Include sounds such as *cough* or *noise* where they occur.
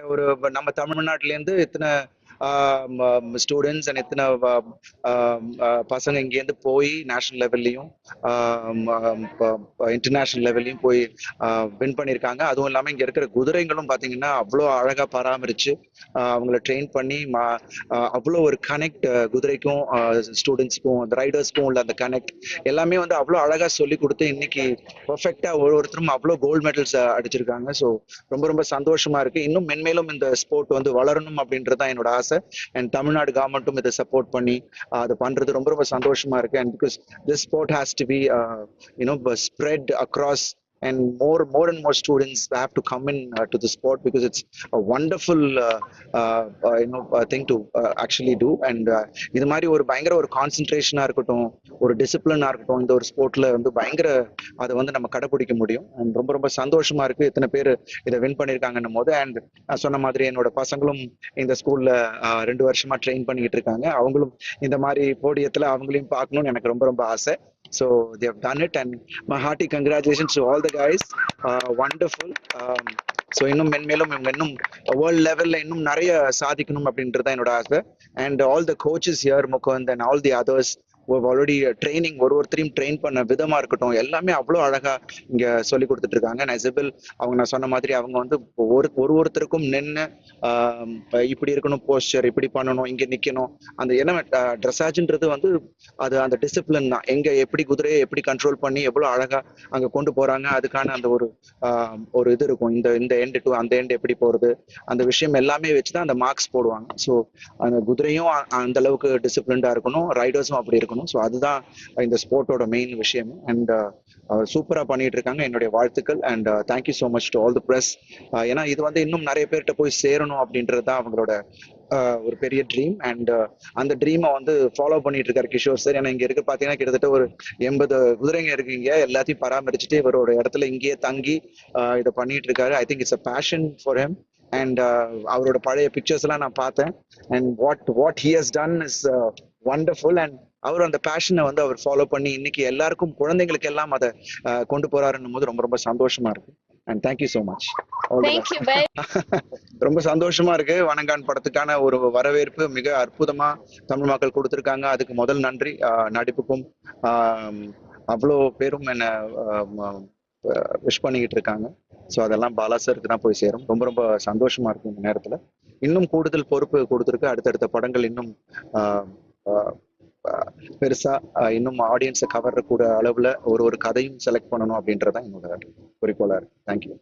ஒரு நம்ம தமிழ்நாட்டிலேருந்து இத்தனை ஸ்டூடெண்ட்ஸ் அண்ட் எத்தனை பசங்க இங்கேருந்து போய் நேஷனல் லெவல்லையும் இன்டர்நேஷனல் லெவல்லையும் போய் வின் பண்ணியிருக்காங்க. அதுவும் இல்லாமல் இங்கே இருக்கிற குதிரைங்களும் பார்த்தீங்கன்னா அவ்வளோ அழகாக பராமரித்து அவங்கள ட்ரெயின் பண்ணி மா அவ்வளோ ஒரு கனெக்ட் குதிரைக்கும் ஸ்டூடெண்ட்ஸ்க்கும் அந்த ரைடர்ஸ்க்கும் உள்ள அந்த கனெக்ட் எல்லாமே வந்து அவ்வளோ அழகாக சொல்லி கொடுத்து இன்னைக்கு பர்ஃபெக்டாக ஒரு ஒருத்தரும் அவ்வளோ கோல்டு மெடல்ஸ் அடிச்சிருக்காங்க. ஸோ ரொம்ப ரொம்ப சந்தோஷமா இருக்கு. இன்னும் மென்மேலும் இந்த ஸ்போர்ட் வந்து வளரணும் அப்படின்றது தான் என்னோட ஆசை. அண்ட் தமிழ்நாடு கவர்மெண்ட்டும் இதை சப்போர்ட் பண்ணி அதை பண்றது ரொம்ப ரொம்ப சந்தோஷமா இருக்கு. And because this sport has to be you know spread across and more more and more students have to come in uh, to the sport because it's a wonderful uh, uh, uh, you know uh, thing to uh, actually do. And uh, இது மாதிரி ஒரு பயங்கர ஒரு கான்சென்ட்ரேஷனா இருக்கட்டும் ஒரு டிசிப்ளினா இருக்கட்டும் இந்த ஒரு ஸ்போர்ட்ல வந்து பயங்கர அதை வந்து நம்ம கடைபிடிக்க முடியும். அண்ட் ரொம்ப ரொம்ப சந்தோஷமா இருக்கு. இத்தனை பேர் இதை வின் பண்ணிருக்காங்கன்னும் போது. அண்ட் நான் சொன்ன மாதிரி என்னோட பசங்களும் இந்த ஸ்கூல்ல ரெண்டு வருஷமா ட்ரெயின் பண்ணிக்கிட்டு இருக்காங்க. அவங்களும் இந்த மாதிரி போடியத்துல அவங்களையும் பார்க்கணும்னு எனக்கு ரொம்ப ரொம்ப ஆசை. So they've done it and my my congratulations congratulations to guys wonderful so இன்னும் மென்மேலும் இவங்க இன்னும் வேர்ல்ட் லெவல்ல இன்னும் நிறைய சாதிக்கணும் அப்படின்றது தான் என்னோட ஆசை. And all the coaches here Mukund and all the others already training uh, ஒரு ஒருத்தரையும் ட்ரெயின் பண்ண விதமா இருக்கட்டும் எல்லாமே அவ்வளோ அழகா இங்க சொல்லி கொடுத்துட்டு இருக்காங்க நெசபில் அவங்க நான் சொன்ன மாதிரி அவங்க வந்து ஒரு ஒரு ஒருத்தருக்கும் நின்று இப்படி இருக்கணும் போஸ்டர் இப்படி பண்ணணும் இங்க நிக்கணும். அந்த என்ன ட்ரெஸ்ஸாஜ்ன்றது வந்து அது அந்த டிசிப்ளின் தான். எங்க எப்படி குதிரையை எப்படி கண்ட்ரோல் பண்ணி எவ்வளவு அழகா அங்க கொண்டு போறாங்க அதுக்கான அந்த ஒரு ஆஹ், ஒரு இது இருக்கும். இந்த இந்த எண்டு டு அந்த எண்டு எப்படி போறது அந்த விஷயம் எல்லாமே வச்சுதான் அந்த மார்க்ஸ் போடுவாங்க. ஸோ அந்த குதிரையும் அந்த அளவுக்கு டிசிப்ளின்டா இருக்கணும் ரைடர்ஸும் அப்படி இருக்கணும். ஸோ அதுதான் இந்த ஸ்போர்ட்டோட மெயின் விஷயம். Uh, அண்ட் சூப்பரா பண்ணிட்டு இருக்காங்க என்னுடைய வாழ்த்துக்கள். And thank you so much to all the press ஏன்னா இது வந்து இன்னும் நிறைய பேர்கிட்ட போய் சேரணும் அப்படின்றது தான் அவங்களோட uh, ஒரு பெரிய ட்ரீம் அண்ட் uh, அந்த ட்ரீமை வந்து ஃபாலோ பண்ணிட்டு இருக்காரு கிஷோர் சார் ஏன்னா இங்க இருக்க பாத்தீங்கன்னா கிட்டத்தட்ட ஒரு எண்பது குதிரைங்க இருக்கீங்க எல்லாத்தையும் பராமரிச்சுட்டு இவரோட இடத்துல இங்கேயே தங்கி இதை பண்ணிட்டு இருக்காரு I think it's a passion for him and அவரோட பழைய பிக்சர்ஸ் எல்லாம் நான் பார்த்தேன். And what what he has done is wonderful and அவர் அந்த பேஷனை வந்து அவர் ஃபாலோ பண்ணி இன்னைக்கு எல்லாருக்கும் குழந்தைங்களுக்கு எல்லாம் அதை கொண்டு போறாருன்னும் போது ரொம்ப ரொம்ப சந்தோஷமா இருக்கு. And thank you so much Thank you very *laughs* ரொம்ப சந்தோஷமா இருக்கு. வணங்கான் படத்துக்கான ஒரு வரவேற்பு மிக அற்புதமா தமிழ் மக்கள் கொடுத்திருக்காங்க. அதுக்கு முதல் நன்றி. நடிப்புக்கும் அவ்வளோ பேரும் என்ன விஷ் பண்ணிக்கிட்டு இருக்காங்க. ஸோ அதெல்லாம் பாலா சாருக்கு தான் போய் சேரும். ரொம்ப ரொம்ப சந்தோஷமா இருக்கு இந்த நேரத்துல. இன்னும் கூடுதல் பொறுப்பு கொடுத்துருக்கு. அடுத்தடுத்த படங்கள் இன்னும் பெருசா இன்னும் ஆடியன்ஸை கவர்ற கூட அளவுல ஒரு ஒரு கதையும் செலக்ட் பண்ணணும் அப்படின்றதான் என்னோட குறிக்கோளா இருக்கு. தேங்க்யூ